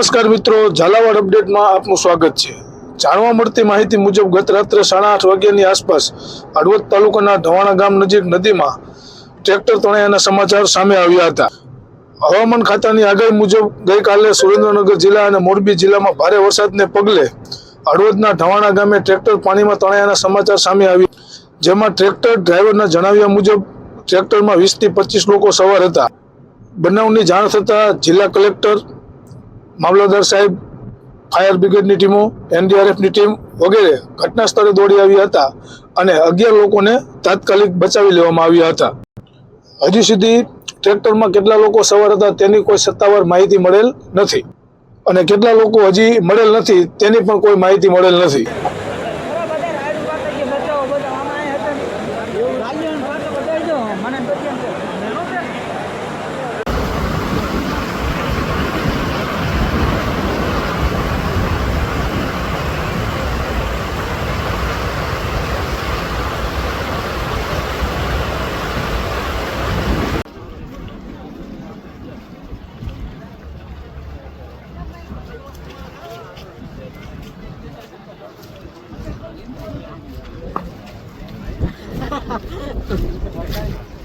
નમસ્કાર મિત્રો, ઝાલાવાડ અપડેટમાં આપનું સ્વાગત છે. જાણવા મળતી માહિતી મુજબ ગત રાત્રે સાડા આઠ વાગ્યાની આસપાસ હળવદ તાલુકાના ઢવાણા ગામ નજીક નદીમાં ટ્રેક્ટર તણાયાના સમાચાર સામે આવ્યા હતા. હવામાન ખાતાની આગાહી મુજબ ગઈકાલે સુરેન્દ્રનગર જિલ્લા અને મોરબી જિલ્લામાં ભારે વરસાદને પગલે હળવદના ઢવાણા ગામે ટ્રેક્ટર પાણીમાં તણાયાના સમાચાર સામે આવ્યા. જેમાં ટ્રેક્ટર ડ્રાઈવરના જણાવ્યા મુજબ ટ્રેક્ટરમાં વીસથી પચીસ લોકો સવાર હતા. બનાવની જાણ થતાં જિલ્લા કલેક્ટર મામલતદાર સાહેબ, ફાયર બ્રિગેડની ટીમો એનડીઆરએફની ટીમ વગેરે ઘટના સ્થળે દોડી આવ્યા હતા અને અગિયાર લોકોને તાત્કાલિક બચાવી લેવામાં આવ્યા હતા. હજી સુધી ટ્રેક્ટરમાં કેટલા લોકો સવાર હતા તેની કોઈ સત્તાવાર માહિતી મળેલ નથી અને કેટલા લોકો હજી મળેલ નથી તેની પણ કોઈ માહિતી મળેલ નથી. બધા 哈哈っと見。